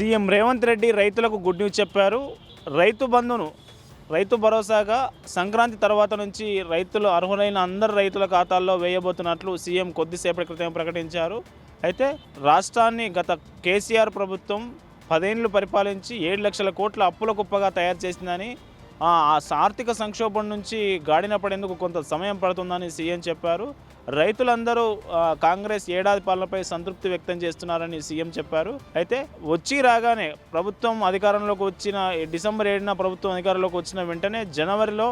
CM Revanth Reddy రైతులకు good news చెప్పారు. రైతు బంధును రైతు భరోసాగా సంక్రాంతి తర్వాత నుంచి రైతులు అర్హులైన అందరు రైతుల ఖాతాల్లో వేయబోతున్నట్లు సీఎం కొద్దిసేపటి క్రితం ప్రకటించారు. అయితే రాష్ట్రాన్ని గత కేసీఆర్ ప్రభుత్వం పదేండ్లు పరిపాలించి ఏడు లక్షల కోట్ల అప్పుల కుప్పగా తయారు చేసిందని ఆర్థిక సంక్షోభం నుంచి గాడిన పడేందుకు కొంత సమయం పడుతుందని సీఎం చెప్పారు. రైతులందరూ కాంగ్రెస్ ఏడాది పాలనపై సంతృప్తి వ్యక్తం చేస్తున్నారని సీఎం చెప్పారు. అయితే వచ్చి రాగానే ప్రభుత్వం అధికారంలోకి వచ్చిన డిసెంబర్ ఏడున ప్రభుత్వం అధికారంలోకి వచ్చిన వెంటనే జనవరిలో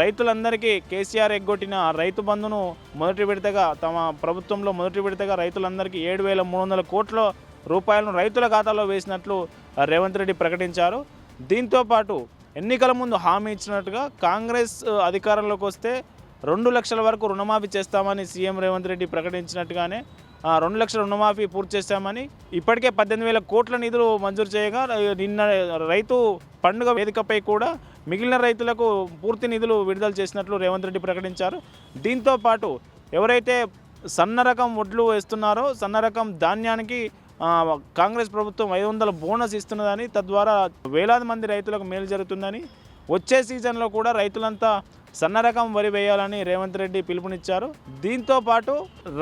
రైతులందరికీ కేసీఆర్ ఎగ్గొట్టిన రైతు బంధును మొదటి విడతగా తమ ప్రభుత్వంలో మొదటి విడతగా రైతులందరికీ ఏడు వేల మూడు వందల కోట్ల రూపాయలను రైతుల ఖాతాలో వేసినట్లు రేవంత్ రెడ్డి ప్రకటించారు. దీంతో పాటు ఎన్నికల ముందు హామీ ఇచ్చినట్టుగా కాంగ్రెస్ అధికారంలోకి వస్తే రెండు లక్షల వరకు రుణమాఫీ చేస్తామని సీఎం రేవంత్ రెడ్డి ప్రకటించినట్టుగానే రెండు లక్షల రుణమాఫీ పూర్తి చేస్తామని ఇప్పటికే పద్దెనిమిది వేల కోట్ల నిధులు మంజూరు చేయగా నిన్న రైతు పండుగ వేదికపై కూడా మిగిలిన రైతులకు పూర్తి నిధులు విడుదల చేసినట్లు రేవంత్ రెడ్డి ప్రకటించారు. దీంతో పాటు ఎవరైతే సన్న రకం వడ్లు వేస్తున్నారో సన్న రకం ధాన్యానికి కాంగ్రెస్ ప్రభుత్వం ఐదు వందల బోనస్ ఇస్తున్నదని తద్వారా వేలాది మంది రైతులకు మేలు జరుగుతుందని వచ్చే సీజన్లో కూడా రైతులంతా సన్న రకం వరి వేయాలని రేవంత్ రెడ్డి పిలుపునిచ్చారు. దీంతో పాటు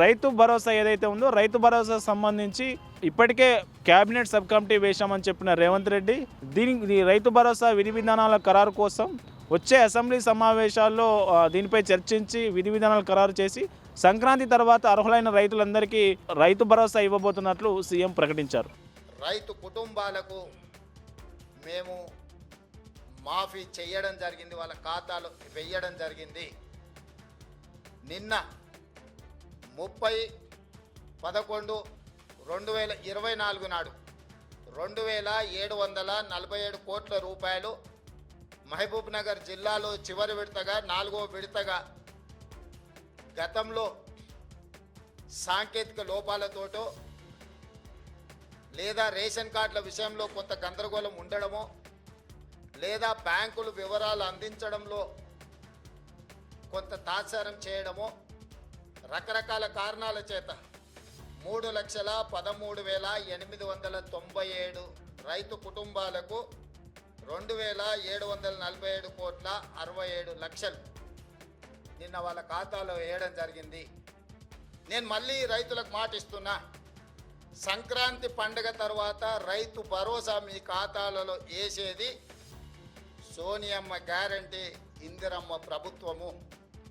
రైతు భరోసా ఏదైతే ఉందో రైతు భరోసా సంబంధించి ఇప్పటికే కేబినెట్ సబ్ కమిటీ వేశామని చెప్పిన రేవంత్ రెడ్డి దీని రైతు భరోసా విధి విధానాల ఖరారు కోసం వచ్చే అసెంబ్లీ సమావేశాల్లో దీనిపై చర్చించి విధి విధానాలు ఖరారు చేసి సంక్రాంతి తర్వాత అర్హులైన రైతులందరికీ రైతు భరోసా ఇవ్వబోతున్నట్లు సీఎం ప్రకటించారు. రైతు కుటుంబాలకు మేము మాఫీ చేయడం జరిగింది వాళ్ళ ఖాతాలు వెయ్యడం జరిగింది. నిన్న ముప్పై పదకొండు రెండు వేల ఇరవై నాలుగు నాడు రెండు వేల ఏడు వందల నలభై ఏడు కోట్ల రూపాయలు మహబూబ్ నగర్ జిల్లాలో చివరి విడతగా నాలుగో విడతగా గతంలో సాంకేతిక లోపాలతోటో లేదా రేషన్ కార్డుల విషయంలో కొంత గందరగోళం ఉండడమో లేదా బ్యాంకులు వివరాలు అందించడంలో కొంత తాత్సారం చేయడమో రకరకాల కారణాల చేత మూడు లక్షల పదమూడు వేల ఎనిమిది వందల తొంభై ఏడు రైతు కుటుంబాలకు రెండు వేల ఏడు వందల నలభై ఏడు కోట్ల అరవై ఏడు లక్షలు. నిన్న వాళ్ళ ఖాతాలో వేయడం జరిగింది. నేను మళ్ళీ రైతులకు మాట ఇస్తున్నా. సంక్రాంతి పండుగ తర్వాత రైతు భరోసా మీ ఖాతాలలో వేసేది సోనియమ్మ గ్యారంటీ ఇందిరమ్మ ప్రభుత్వము.